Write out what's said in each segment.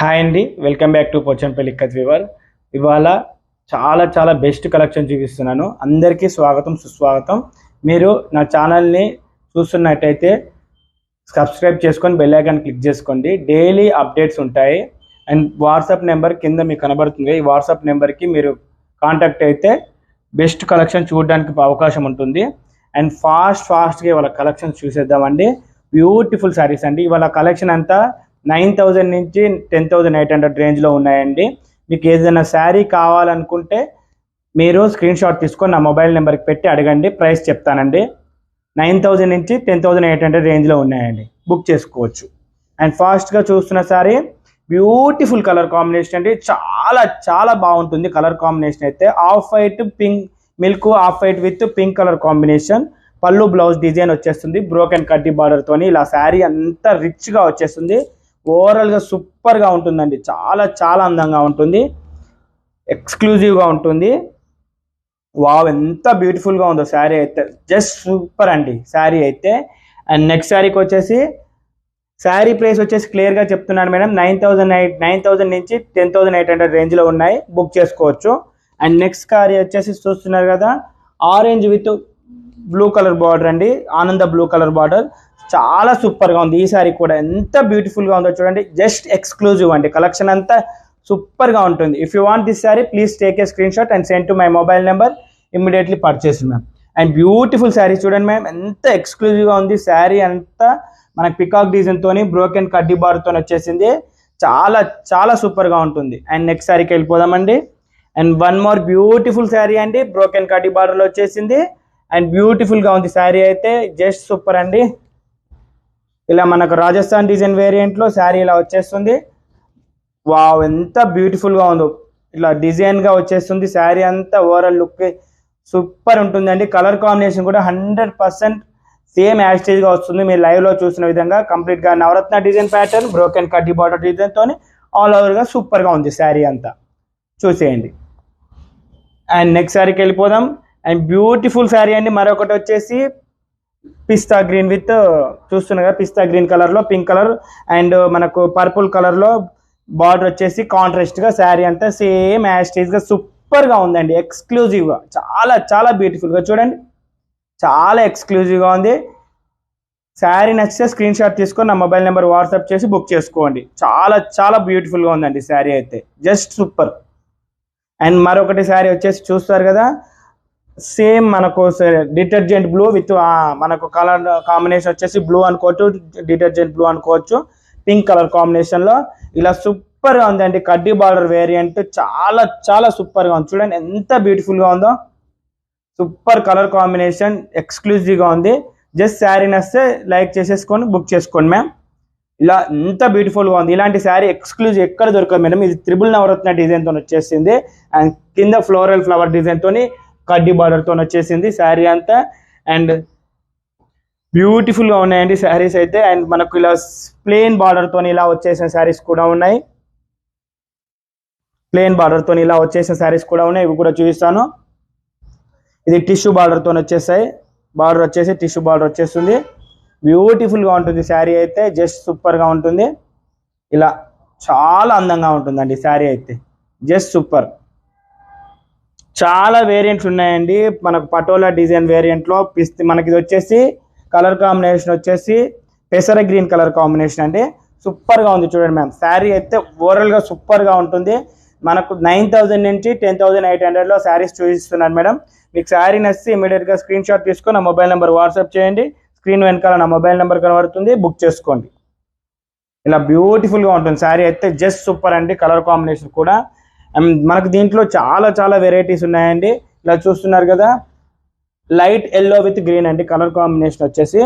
Hi అండి welcome back to Pochampally ikat weaver ఇవాళ చాలా చాలా బెస్ట్ కలెక్షన్ చూపిస్తున్నాను. అందరికీ స్వాగతం సుస్వాగతం. మీరు నా ఛానల్ని చూస్తున్నట్టయితే సబ్స్క్రైబ్ చేసుకొని బెల్ ఐకాన్ క్లిక్ చేసుకోండి. డైలీ అప్డేట్స్ ఉంటాయి. అండ్ వాట్సాప్ నెంబర్ కింద మీకు కనబడుతుంది. ఈ వాట్సాప్ నెంబర్కి మీరు కాంటాక్ట్ అయితే బెస్ట్ కలెక్షన్ చూడడానికి అవకాశం ఉంటుంది. అండ్ ఫాస్ట్ ఫాస్ట్గా ఇవాళ కలెక్షన్ చూసేద్దామండి. బ్యూటిఫుల్ శారీస్ అండి. ఇవాళ కలెక్షన్ అంతా నైన్ థౌజండ్ నుంచి టెన్ థౌజండ్ ఎయిట్ హండ్రెడ్ రేంజ్లో ఉన్నాయండి. మీకు ఏదైనా శారీ కావాలనుకుంటే మీరు స్క్రీన్ షాట్ తీసుకొని నా మొబైల్ నెంబర్కి పెట్టి అడగండి. ప్రైస్ చెప్తానండి. నైన్ థౌజండ్ నుంచి టెన్ థౌజండ్ ఎయిట్ హండ్రెడ్ రేంజ్లో ఉన్నాయండి. బుక్ చేసుకోవచ్చు. అండ్ ఫాస్ట్గా చూస్తున్న సారీ బ్యూటిఫుల్ కలర్ కాంబినేషన్ అండి. చాలా చాలా బాగుంటుంది కలర్ కాంబినేషన్ అయితే. Off white pink milk off white with pink colour combination. పళ్ళు బ్లౌజ్ డిజైన్ వచ్చేస్తుంది. బ్రోకెన్ కడ్డీ బార్డర్తోని ఇలా శారీ అంతా రిచ్గా వచ్చేస్తుంది. ఓవరాల్గా సూపర్గా ఉంటుందండి. చాలా చాలా అందంగా ఉంటుంది. ఎక్స్క్లూజివ్గా ఉంటుంది. వావ్ ఎంత బ్యూటిఫుల్గా ఉందో శారీ అయితే. జస్ట్ సూపర్ అండి శారీ అయితే. అండ్ నెక్స్ట్ శారీకి వచ్చేసి శారీ ప్రైస్ వచ్చేసి క్లియర్గా చెప్తున్నాను madam. Nine thousand eight nine thousand నుంచి టెన్ థౌజండ్ ఎయిట్ హండ్రెడ్ రేంజ్లో ఉన్నాయి. బుక్ చేసుకోవచ్చు. అండ్ నెక్స్ట్ శారీ వచ్చేసి చూస్తున్నారు కదా. Orange with blue colour border అండి. Ananda blue colour border. చాలా సూపర్గా ఉంది. ఈ సారీ కూడా ఎంత బ్యూటిఫుల్గా ఉందో చూడండి. జస్ట్ ఎక్స్క్లూజివ్ అండి. కలెక్షన్ అంతా సూపర్గా ఉంటుంది. If you want this sari please take a screenshot and send to my mobile number immediately purchase ma'am and beautiful sari చూడండి మ్యామ్ ఎంత ఎక్స్క్లూజివ్గా ఉంది. శారీ అంతా మనకి పికాక్ డిజైన్తో బ్రోకెన్ కడ్డీ బార్తో వచ్చేసింది. చాలా చాలా సూపర్గా ఉంటుంది. అండ్ నెక్స్ట్ శారీకి వెళ్ళిపోదామండి. And one more beautiful sari అండి. బ్రోకెన్ కడ్డీ బార్డర్లో వచ్చేసింది. అండ్ బ్యూటిఫుల్గా ఉంది. శారీ అయితే జస్ట్ సూపర్ అండి. ఇలా మనకు రాజస్థాన్ డిజైన్ వేరియంట్లో శారీ ఇలా వచ్చేస్తుంది. వావ్ ఎంత బ్యూటిఫుల్గా ఉందో. ఇట్లా డిజైన్గా వచ్చేస్తుంది. శారీ అంతా ఓవరాల్ లుక్ సూపర్ ఉంటుందండి. కలర్ కాంబినేషన్ కూడా హండ్రెడ్ పర్సెంట్ సేమ్ యాస్టేజ్గా వస్తుంది. మీరు లైవ్లో చూసిన విధంగా కంప్లీట్గా నవరత్న డిజైన్ ప్యాటర్న్ బ్రోకెన్ కడ్డీ బార్డర్ డిజైన్తో ఆల్ ఓవర్గా సూపర్గా ఉంది శారీ అంతా. చూసేయండి. అండ్ నెక్స్ట్ శారీకి వెళ్ళిపోదాం. అండ్ బ్యూటిఫుల్ శారీ అండి. మరొకటి వచ్చేసి పిస్తా గ్రీన్ విత్ చూస్తున్నారు కదా పిస్తా గ్రీన్ కలర్లో పింక్ కలర్ అండ్ మనకు పర్పుల్ కలర్లో బార్డర్ వచ్చేసి కాంట్రాస్ట్గా శారీ అంతా సేమ్ యాస్టేజ్గా సూపర్గా ఉందండి ఎక్స్క్లూజివ్గా చాలా చాలా బ్యూటిఫుల్గా చూడండి చాలా ఎక్స్క్లూజివ్గా ఉంది. శారీ నచ్చితే స్క్రీన్ షాట్ తీసుకొని నా మొబైల్ నెంబర్ వాట్సాప్ చేసి బుక్ చేసుకోండి. చాలా చాలా బ్యూటిఫుల్గా ఉందండి శారీ అయితే. Just super. అండ్ మరొకటి శారీ వచ్చేసి చూస్తారు కదా సేమ్ మనకు డిటర్జెంట్ బ్లూ విత్ మనకు కలర్ కాంబినేషన్ వచ్చేసి బ్లూ అనుకోవచ్చు డిటర్జెంట్ బ్లూ అనుకోవచ్చు పింక్ కలర్ కాంబినేషన్లో. ఇలా సూపర్గా ఉందండి. కడ్డీ బార్డర్ వేరియంట్ చాలా చాలా సూపర్గా ఉంది. చూడండి ఎంత బ్యూటిఫుల్గా ఉందో. సూపర్ కలర్ కాంబినేషన్ ఎక్స్క్లూజివ్గా ఉంది. జస్ట్ శారీ నస్తే లైక్ చేసేసుకొని బుక్ చేసుకోండి మ్యామ్. ఇలా ఎంత బ్యూటిఫుల్గా ఉంది. ఇలాంటి శారీ ఎక్స్క్లూజివ్ ఎక్కడ దొరకదు మేడం. ఇది త్రిబుల్ నవరత్న డిజైన్తో వచ్చేసింది. అండ్ కింద ఫ్లోరల్ ఫ్లవర్ డిజైన్తోని కడ్డీ బార్డర్తో వచ్చేసింది శారీ అంతా. అండ్ బ్యూటిఫుల్గా ఉన్నాయండి శారీస్ అయితే. అండ్ మనకు ఇలా ప్లెయిన్ బార్డర్తో ఇలా వచ్చేసిన శారీస్ కూడా ఉన్నాయి. ప్లెయిన్ బార్డర్తో ఇలా వచ్చేసిన శారీస్ కూడా ఉన్నాయి. ఇవి కూడా చూపిస్తాను. ఇది టిష్యూ బార్డర్తో వచ్చేస్తాయి బార్డర్ వచ్చేసి టిష్యూ బార్డర్ వచ్చేస్తుంది. బ్యూటిఫుల్గా ఉంటుంది శారీ అయితే. జస్ట్ సూపర్గా ఉంటుంది. ఇలా చాలా అందంగా ఉంటుందండి శారీ అయితే. జస్ట్ సూపర్ చాలా వేరియంట్స్ ఉన్నాయండి. మనకు పటోలా డిజైన్ వేరియంట్లో పిస్తి మనకి ఇది వచ్చేసి కలర్ కాంబినేషన్ వచ్చేసి పెసర గ్రీన్ కలర్ కాంబినేషన్ అండి. సూపర్గా ఉంది చూడండి మ్యామ్ శారీ అయితే ఓవరాల్గా సూపర్గా ఉంటుంది. మనకు నైన్ థౌజండ్ నుంచి టెన్ థౌజండ్ ఎయిట్ హండ్రెడ్లో శారీస్ చూపిస్తున్నాను మేడం. మీకు శారీ నచ్చి ఇమీడియట్గా స్క్రీన్ షాట్ తీసుకొని నా మొబైల్ నెంబర్ వాట్సాప్ చేయండి. స్క్రీన్ వెనకాల నా మొబైల్ నెంబర్ కనబడుతుంది. బుక్ చేసుకోండి. ఇలా బ్యూటిఫుల్గా ఉంటుంది. శారీ అయితే జస్ట్ సూపర్ అండి. కలర్ కాంబినేషన్ కూడా. మనకు దీంట్లో చాలా చాలా వెరైటీస్ ఉన్నాయండి. ఇలా చూస్తున్నారు కదా లైట్ ఎల్లో విత్ గ్రీన్ అండి. కలర్ కాంబినేషన్ వచ్చేసి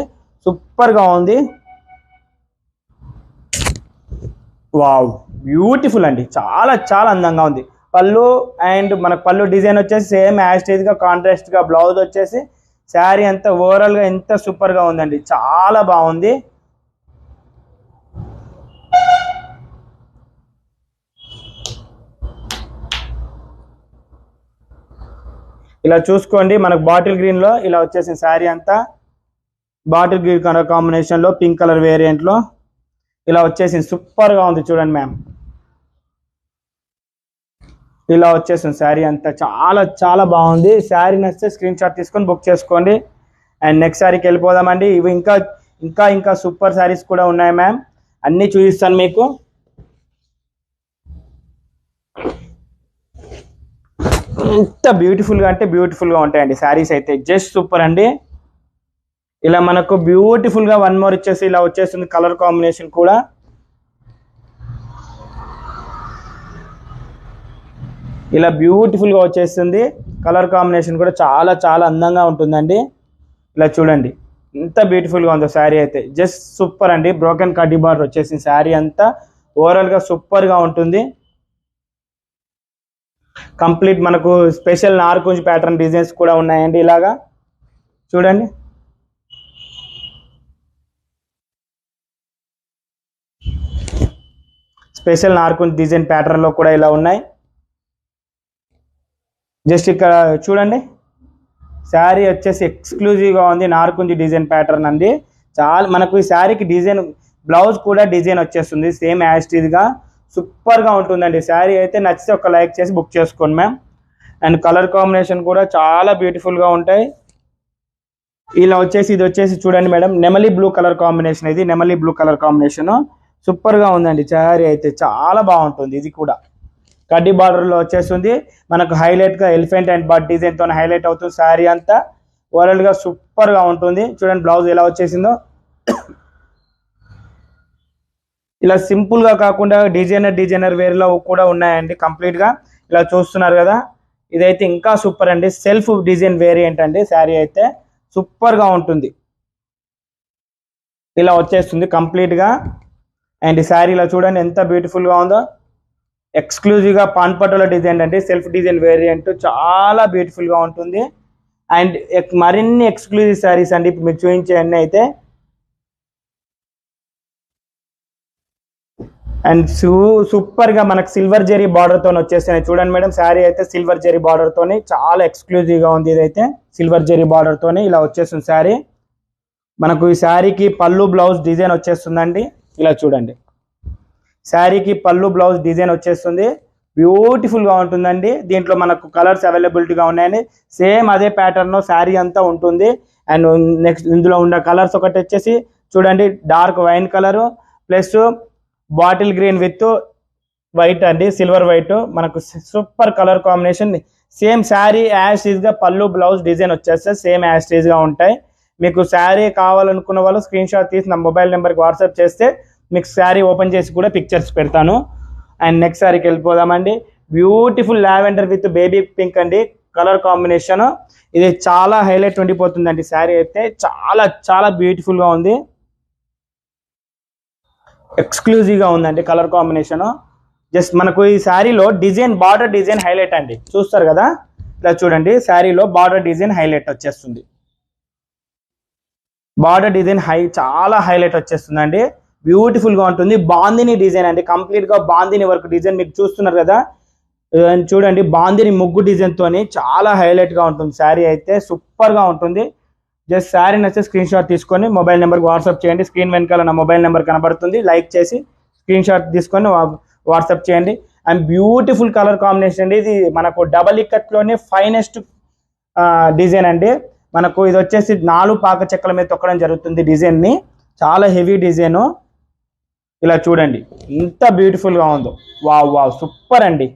సూపర్గా ఉంది. వావ్ బ్యూటిఫుల్ అండి. చాలా చాలా అందంగా ఉంది. పళ్ళు అండ్ మనకు పళ్ళు డిజైన్ వచ్చేసి సేమ్ యాస్టేజ్గా కాంట్రాస్ట్గా బ్లౌజ్ వచ్చేసి శారీ అంతా ఓవరాల్గా ఎంత సూపర్గా ఉందండి. చాలా బాగుంది. ఇలా చూసుకోండి మనకు బాటిల్ గ్రీన్లో ఇలా వచ్చేసిన శారీ అంతా. బాటిల్ గ్రీన్ కలర్ కాంబినేషన్లో పింక్ కలర్ వేరియంట్లో ఇలా వచ్చేసింది. సూపర్గా ఉంది చూడండి మ్యామ్. ఇలా వచ్చేసింది శారీ అంతా చాలా చాలా బాగుంది. శారీ నచ్చితే స్క్రీన్ షాట్ తీసుకొని బుక్ చేసుకోండి. అండ్ నెక్స్ట్ శారీకి వెళ్ళిపోదామండి. ఇవి ఇంకా ఇంకా ఇంకా సూపర్ శారీస్ కూడా ఉన్నాయి మ్యామ్. అన్నీ చూపిస్తాను మీకు. ఎంత బ్యూటిఫుల్గా అంటే బ్యూటిఫుల్గా ఉంటాయండి. శారీస్ అయితే జస్ట్ సూపర్ అండి. ఇలా మనకు బ్యూటిఫుల్గా వన్ మోర్ ఇచ్చేసి ఇలా వచ్చేస్తుంది కలర్ కాంబినేషన్ కూడా. ఇలా బ్యూటిఫుల్గా వచ్చేస్తుంది. కలర్ కాంబినేషన్ కూడా చాలా చాలా అందంగా ఉంటుందండి. ఇలా చూడండి. ఎంత బ్యూటిఫుల్గా ఉందో శారీ అయితే. జస్ట్ సూపర్ అండి. బ్రోకెన్ కడ్డీ బార్డర్ వచ్చేసింది శారీ అంతా. ఓవరాల్గా సూపర్గా ఉంటుంది. కంప్లీట్ మనకు స్పెషల్ నార్కుంజ్ ప్యాటర్న్ డిజైన్స్ కూడా ఉన్నాయండి ఇలాగా. చూడండి. స్పెషల్ నార్కుంజ్ డిజైన్ ప్యాటర్న్లో కూడా ఇలా ఉన్నాయి. జస్ట్ ఇక్కడ చూడండి. శారీ వచ్చేసి ఎక్స్క్లూజివ్గా ఉంది నార్కుంజి డిజైన్ ప్యాటర్న్ అండి. చాలా మనకు ఈ శారీకి డిజైన్ బ్లౌజ్ కూడా డిజైన్ వచ్చేస్తుంది సేమ్ యాస్టీజ్గా సూపర్గా ఉంటుందండి. శారీ అయితే నచ్చితే ఒక లైక్ చేసి బుక్ చేసుకోండి మ్యామ్. అండ్ కలర్ కాంబినేషన్ కూడా చాలా బ్యూటిఫుల్గా ఉంటాయి. ఇలా వచ్చేసి ఇది వచ్చేసి చూడండి మేడం. నెమలి బ్లూ కలర్ కాంబినేషన్ ఇది. నెమలి బ్లూ కలర్ కాంబినేషన్. సూపర్గా ఉందండి. శారీ అయితే చాలా బాగుంటుంది. ఇది కూడా కడ్డీ బార్డర్లో వచ్చేస్తుంది. మనకు హైలైట్గా ఎలిఫెంట్ అండ్ బట్ డిజైన్తో హైలైట్ అవుతుంది శారీ అంతా. ఓవరాల్గా సూపర్గా ఉంటుంది. చూడండి బ్లౌజ్ ఎలా వచ్చేసిందో. ఇలా సింపుల్గా కాకుండా డిజైనర్ డిజైనర్ వేర్లో కూడా ఉన్నాయండి కంప్లీట్గా ఇలా చూస్తున్నారు కదా. ఇదైతే ఇంకా సూపర్ అండి. సెల్ఫ్ డిజైన్ వేరియంట్ అండి. శారీ అయితే సూపర్గా ఉంటుంది. ఇలా వచ్చేస్తుంది కంప్లీట్గా అండ్ ఈ శారీ ఇలా చూడండి ఎంత బ్యూటిఫుల్గా ఉందో. ఎక్స్క్లూజివ్గా పాన్ పటోలా డిజైన్ అండి. సెల్ఫ్ డిజైన్ వేరియంట్ చాలా బ్యూటిఫుల్గా ఉంటుంది. అండ్ మరిన్ని ఎక్స్క్లూజివ్ శారీస్ అండి. ఇప్పుడు మీకు చూపించే అయితే అండ్ సూ సూపర్గా మనకు సిల్వర్ జెరీ బార్డర్తో వచ్చేస్తున్నాయి చూడండి మేడం శారీ అయితే సిల్వర్ జెరీ బార్డర్తోని చాలా ఎక్స్క్లూజివ్గా ఉంది ఇదైతే. సిల్వర్ జెరీ బార్డర్తోని ఇలా వచ్చేస్తుంది శారీ. మనకు ఈ శారీకి పళ్ళు బ్లౌజ్ డిజైన్ వచ్చేస్తుందండి. ఇలా చూడండి. శారీకి పళ్ళు బ్లౌజ్ డిజైన్ వచ్చేస్తుంది. బ్యూటిఫుల్గా ఉంటుందండి. దీంట్లో మనకు కలర్స్ అవైలబిలిటీగా ఉన్నాయండి. సేమ్ అదే ప్యాటర్న్ శారీ అంతా ఉంటుంది. అండ్ నెక్స్ట్ ఇందులో ఉన్న కలర్స్ ఒకటి వచ్చేసి చూడండి dark wine colour plus bottle green with white అండి సిల్వర్ వైట్. మనకు super colour combination. Same sari యాష్గా పళ్ళు బ్లౌజ్ డిజైన్ వచ్చేస్తే సేమ్ యాష్గా ఉంటాయి. మీకు శారీ కావాలనుకున్న వాళ్ళు స్క్రీన్ షాట్ తీసి నా మొబైల్ నెంబర్కి వాట్సాప్ చేస్తే మీకు శారీ ఓపెన్ చేసి కూడా పిక్చర్స్ పెడతాను. అండ్ నెక్స్ట్ శారీకి వెళ్ళిపోదామండి. Beautiful lavender with baby pink అండి. Colour combination. ఇది చాలా హైలైట్ ఉండిపోతుందండి శారీ అయితే. చాలా చాలా బ్యూటిఫుల్గా ఉంది. ఎక్స్క్లూజివ్గా ఉందండి కలర్ కాంబినేషన్ జస్ట్ మనకు ఈ శారీలో డిజైన్ బార్డర్ డిజైన్ హైలైట్ అండి. చూస్తారు కదా? ఇలా చూడండి. శారీలో బార్డర్ డిజైన్ హైలైట్ వచ్చేస్తుంది. బార్డర్ డిజైన్ హై చాలా హైలైట్ వచ్చేస్తుందండి. బ్యూటిఫుల్గా ఉంటుంది. బాందిని డిజైన్ అండి. కంప్లీట్గా బాందిని వర్క్ డిజైన్ మీకు చూస్తున్నారు కదా? చూడండి. బాందిని ముగ్గు డిజైన్తోని చాలా హైలైట్గా ఉంటుంది. శారీ అయితే సూపర్గా ఉంటుంది. జస్ట్ శారీ నచ్చే స్క్రీన్ షాట్ తీసుకొని మొబైల్ నెంబర్కి వాట్సాప్ చేయండి. స్క్రీన్ వెనకాల నా మొబైల్ నెంబర్ కనబడుతుంది. లైక్ చేసి స్క్రీన్ షాట్ తీసుకొని వాట్సాప్ చేయండి. అండ్ బ్యూటిఫుల్ కలర్ కాంబినేషన్ అండి. ఇది మనకు డబల్ ఇక్కట్లోనే ఫైనెస్ట్ డిజైన్ అండి. మనకు ఇది వచ్చేసి నాలుగు పాక చెక్కల మీద తొక్కడం జరుగుతుంది డిజైన్ని. చాలా హెవీ డిజైను. ఇలా చూడండి. ఎంత బ్యూటిఫుల్గా ఉందో. వావ్ వావ్ సూపర్ అండి.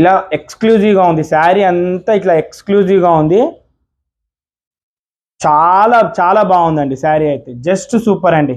ఇలా ఎక్స్క్లూజివ్గా ఉంది. శారీ అంతా ఇట్లా ఎక్స్క్లూజివ్గా ఉంది. చాలా చాలా బాగుందండి శారీ అయితే. జస్ట్ సూపర్ అండి.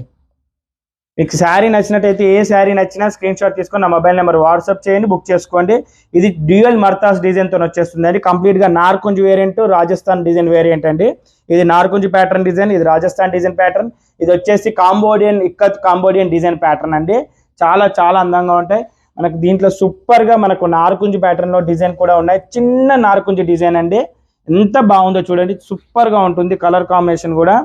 మీకు శారీ నచ్చినట్టయితే ఏ శారీ నచ్చినా స్క్రీన్ షాట్ తీసుకొని నా మొబైల్ నెంబర్ వాట్సాప్ చేయండి బుక్ చేసుకోండి. ఇది డ్యూయల్ మర్తాస్ డిజైన్తో వచ్చేస్తుంది అండి కంప్లీట్గా నార్కుంజ్ వేరియంట్ రాజస్థాన్ డిజైన్ వేరియంట్ అండి. ఇది నార్కుంజ్ ప్యాటర్న్ డిజైన్ ఇది రాజస్థాన్ డిజైన్ ప్యాటర్న్. ఇది వచ్చేసి Cambodian ikat Cambodian design pattern అండి. చాలా చాలా అందంగా ఉంటాయి. మనకు దీంట్లో సూపర్గా మనకు నార్కుంజ్ ప్యాటర్న్లో డిజైన్ కూడా ఉన్నాయి. చిన్న నార్కుంజ్ డిజైన్ అండి. ఎంత బాగుందో చూడండి. సూపర్గా ఉంటుంది. కలర్ కాంబినేషన్ కూడా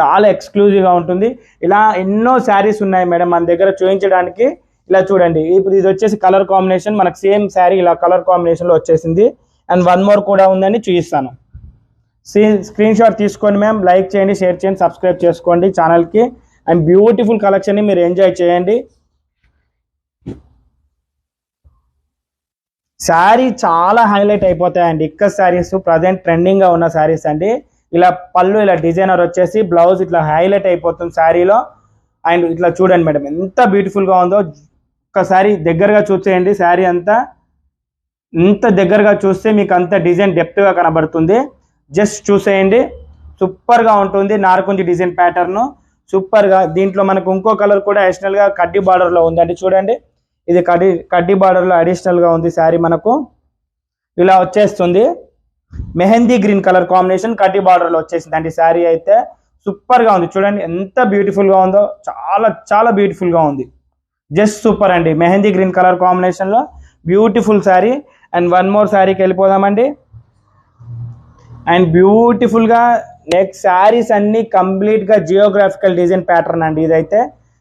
చాలా ఎక్స్క్లూజివ్గా ఉంటుంది. ఇలా ఎన్నో శారీస్ ఉన్నాయి మేడం మన దగ్గర చూపించడానికి. ఇలా చూడండి. ఇప్పుడు ఇది వచ్చేసి కలర్ కాంబినేషన్. మనకు సేమ్ శారీ ఇలా కలర్ కాంబినేషన్లో వచ్చేసింది. అండ్ వన్ మోర్ కూడా ఉందని చూపిస్తాను. స్క్రీన్ షాట్ తీసుకొని మ్యామ్. లైక్ చేయండి షేర్ చేయండి సబ్స్క్రైబ్ చేసుకోండి ఛానల్కి. అండ్ బ్యూటిఫుల్ కలెక్షన్ని మీరు ఎంజాయ్ చేయండి. శారీ చాలా హైలైట్ అయిపోతాయండి. ఇక్క శారీస్ ప్రజెంట్ ట్రెండింగ్గా ఉన్న శారీస్ అండి. ఇలా పళ్ళు ఇలా డిజైనర్ వచ్చేసి బ్లౌజ్ ఇట్లా హైలైట్ అయిపోతుంది శారీలో. అండ్ ఇట్లా చూడండి మేడం ఎంత బ్యూటిఫుల్గా ఉందో. ఒక్కసారి దగ్గరగా చూసేయండి. శారీ అంతా ఇంత దగ్గరగా చూస్తే మీకు అంత డిజైన్ డెప్త్గా కనబడుతుంది. జస్ట్ చూసేయండి. సూపర్గా ఉంటుంది నారకుంజి డిజైన్ ప్యాటర్ను సూపర్గా దీంట్లో మనకు ఇంకో కలర్ కూడా అడిషనల్గా కడ్డీ బార్డర్లో ఉందండి. చూడండి. ఇది కడ్డీ కడ్డీ బార్డర్లో అడిషనల్గా ఉంది శారీ మనకు. ఇలా వచ్చేస్తుంది. మెహందీ గ్రీన్ కలర్ కాంబినేషన్ కడ్డీ బార్డర్లో వచ్చేసింది. అండి శారీ అయితే సూపర్గా ఉంది. చూడండి ఎంత బ్యూటిఫుల్గా ఉందో చాలా చాలా బ్యూటిఫుల్గా ఉంది. జస్ట్ సూపర్ అండి. మెహందీ గ్రీన్ కలర్ కాంబినేషన్లో beautiful sari. And one more శారీకి వెళ్ళిపోదామండి. అండ్ బ్యూటిఫుల్గా నెక్స్ట్ శారీస్ అన్నీ కంప్లీట్గా జియోగ్రాఫికల్ డిజైన్ ప్యాటర్న్ అండి ఇదైతే.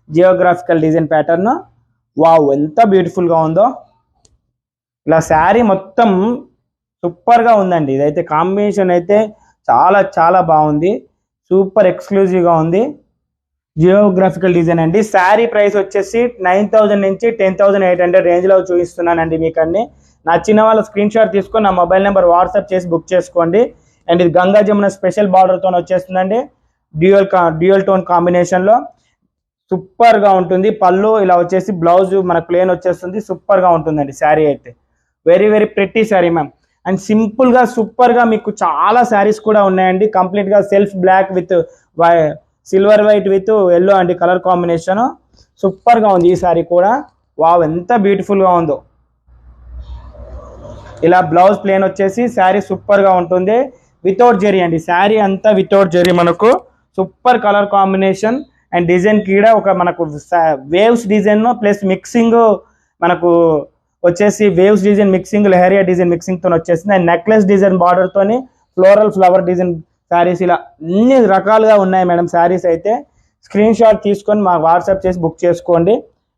Geographical design pattern. వావ్ ఎంత బ్యూటిఫుల్గా ఉందో. ఇలా శారీ మొత్తం సూపర్గా ఉందండి. ఇదైతే కాంబినేషన్ అయితే చాలా చాలా బాగుంది. సూపర్ ఎక్స్క్లూజివ్గా ఉంది. జియోగ్రాఫికల్ డిజైన్ అండి. శారీ ప్రైస్ వచ్చేసి నైన్ థౌజండ్ నుంచి టెన్ థౌసండ్ ఎయిట్ హండ్రెడ్ రేంజ్లో చూపిస్తున్నానండి మీకు అన్ని నచ్చిన వాళ్ళ స్క్రీన్ షాట్ తీసుకొని నా మొబైల్ నెంబర్ వాట్సాప్ చేసి బుక్ చేసుకోండి. అండ్ ఇది గంగా జమున స్పెషల్ బార్డర్తో వచ్చేస్తుందండి. డ్యూయల్ డ్యూయల్ టోన్ కాంబినేషన్ సూపర్గా సూపర్గా ఉంటుంది. పళ్ళు ఇలా వచ్చేసి బ్లౌజ్ మన ప్లేన్ వచ్చేస్తుంది. సూపర్గా ఉంటుందండి శారీ అయితే. Very very pretty sari ma'am and సింపుల్గా సూపర్గా మీకు చాలా శారీస్ కూడా ఉన్నాయండి. కంప్లీట్గా self black with silver white with yellow అండి కలర్ కాంబినేషన్ సూపర్గా ఉంది ఈ శారీ కూడా. వావ్ ఎంత బ్యూటిఫుల్గా ఉందో. ఇలా బ్లౌజ్ ప్లేన్ వచ్చేసి శారీ సూపర్గా ఉంటుంది. వితౌట్ జెరీ అండి. శారీ అంతా వితౌట్ జెరీ మనకు. Super colour combination and design కూడా ఒక మనకు వేవ్స్ డిజైన్ ప్లస్ మిక్సింగ్ మనకు వచ్చేసి waves design mixing leheriya design మిక్సింగ్తో వచ్చేసింది. అండ్ నెక్లెస్ డిజైన్ బార్డర్తోని ఫ్లోరల్ ఫ్లవర్ డిజైన్ శారీస్ ఇలా అన్ని రకాలుగా ఉన్నాయి మేడం శారీస్ అయితే. స్క్రీన్ షాట్ తీసుకొని మాకు వాట్సాప్ చేసి బుక్ చేసుకోండి.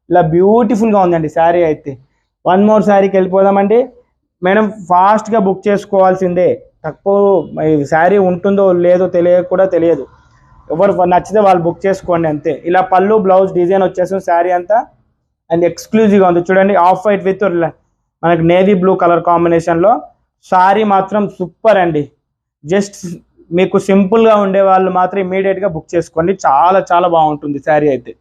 ఇలా బ్యూటిఫుల్గా ఉందండి శారీ అయితే. వన్ మోర్ శారీకి వెళ్ళిపోదామండి. మేడం ఫాస్ట్గా బుక్ చేసుకోవాల్సిందే. తక్కువ శారీ ఉంటుందో లేదో తెలియ కూడా తెలియదు. ఎవరు నచ్చితే వాళ్ళు బుక్ చేసుకోండి అంతే. ఇలా పళ్ళు బ్లౌజ్ డిజైన్ వచ్చేసిన శారీ అంతా. అండ్ ఎక్స్క్లూజివ్గా ఉంది. చూడండి ఆఫ్ వైట్ విత్ మనకి నేవీ బ్లూ కలర్ కాంబినేషన్లో శారీ మాత్రం సూపర్ అండి. జస్ట్ మీకు సింపుల్గా ఉండే వాళ్ళు మాత్రం ఇమీడియట్గా బుక్ చేసుకోండి. చాలా చాలా బాగుంటుంది శారీ అయితే.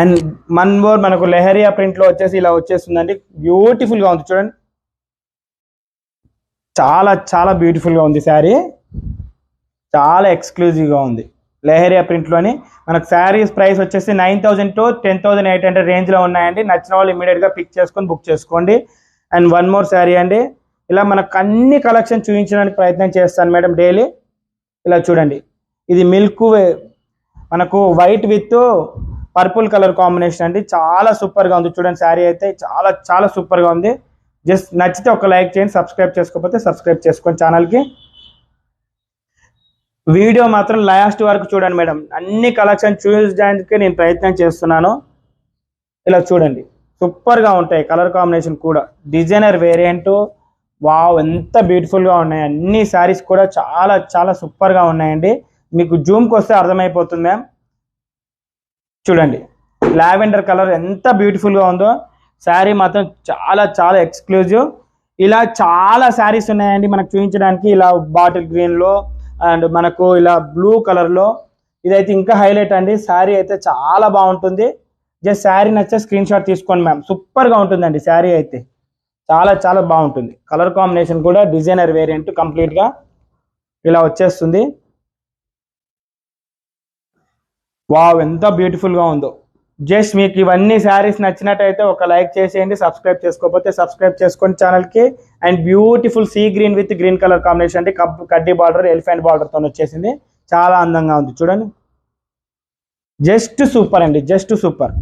అండ్ మన్ మోర్ మనకు లెహరియా ప్రింట్లో వచ్చేసి ఇలా వచ్చేస్తుందండి. బ్యూటిఫుల్గా ఉంది. చూడండి. చాలా చాలా బ్యూటిఫుల్గా ఉంది శారీ. చాలా ఎక్స్క్లూజివ్గా ఉంది. లెహరియా ప్రింట్లోని మనకు శారీస్ ప్రైస్ వచ్చేసి nine thousand to ten thousand eight hundred రేంజ్లో ఉన్నాయండి. నచ్చిన వాళ్ళు ఇమీడియట్గా పిక్ చేసుకొని బుక్ చేసుకోండి. అండ్ వన్ మోర్ శారీ అండి. ఇలా మనకు అన్ని కలెక్షన్ చూపించడానికి ప్రయత్నం చేస్తాను మేడం డైలీ ఇలా చూడండి. ఇది మిల్క్ మనకు white with purple colour combination అండి. చాలా సూపర్గా ఉంది. చూడండి శారీ అయితే చాలా చాలా సూపర్గా ఉంది. జస్ట్ నచ్చితే ఒక లైక్ చేయండి. సబ్స్క్రైబ్ చేసుకోకపోతే సబ్స్క్రైబ్ చేసుకోండి ఛానల్కి వీడియో మాత్రం లాస్ట్ వరకు చూడండి మేడం. అన్ని కలెక్షన్ చూపించడానికి నేను ప్రయత్నం చేస్తున్నాను. ఇలా చూడండి. సూపర్గా ఉంటాయి కలర్ కాంబినేషన్ కూడా. డిజైనర్ వేరియంట్ వావ్ ఎంత బ్యూటిఫుల్గా ఉన్నాయి. అన్ని శారీస్ కూడా చాలా చాలా సూపర్గా ఉన్నాయండి. మీకు జూమ్కి వస్తే అర్థమైపోతుంది మ్యామ్ చూడండి. లావెండర్ కలర్ ఎంత బ్యూటిఫుల్గా ఉందో. శారీ మాత్రం చాలా చాలా ఎక్స్క్లూజివ్ ఇలా చాలా శారీస్ ఉన్నాయండి మనకు చూపించడానికి. ఇలా బాటిల్ గ్రీన్లో అండ్ మనకు ఇలా బ్లూ కలర్లో ఇదైతే ఇంకా హైలైట్ అండి. శారీ అయితే చాలా బాగుంటుంది. జస్ట్ శారీ నచ్చే స్క్రీన్ షాట్ తీసుకోండి మ్యామ్ సూపర్గా ఉంటుందండి శారీ అయితే. చాలా చాలా బాగుంటుంది. కలర్ కాంబినేషన్ కూడా డిజైనర్ వేరియంట్ కంప్లీట్గా ఇలా వచ్చేస్తుంది. వావ్ ఎంత బ్యూటిఫుల్గా ఉందో. జస్ట్ మీకు ఇవన్నీ శారీస్ నచ్చినట్టయితే ఒక లైక్ చేసేయండి సబ్స్క్రైబ్ చేసుకోకపోతే సబ్స్క్రైబ్ చేసుకోండి ఛానల్కి. And beautiful sea green with green colour combination అంటే కబ్ కడ్డీ బార్డర్ ఎలిఫెంట్ బార్డర్తో వచ్చేసింది. చాలా అందంగా ఉంది. చూడండి. జస్ట్ సూపర్ అండి. Just super.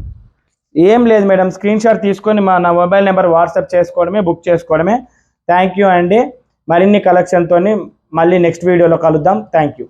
ఏం లేదు మేడం. స్క్రీన్ షాట్ తీసుకొని మా నా మొబైల్ నెంబర్ వాట్సాప్ చేసుకోవడమే బుక్ చేసుకోవడమే. థ్యాంక్ యూ అండి. మరిన్ని కలెక్షన్తో మళ్ళీ నెక్స్ట్ వీడియోలో కలుద్దాం. Thank you.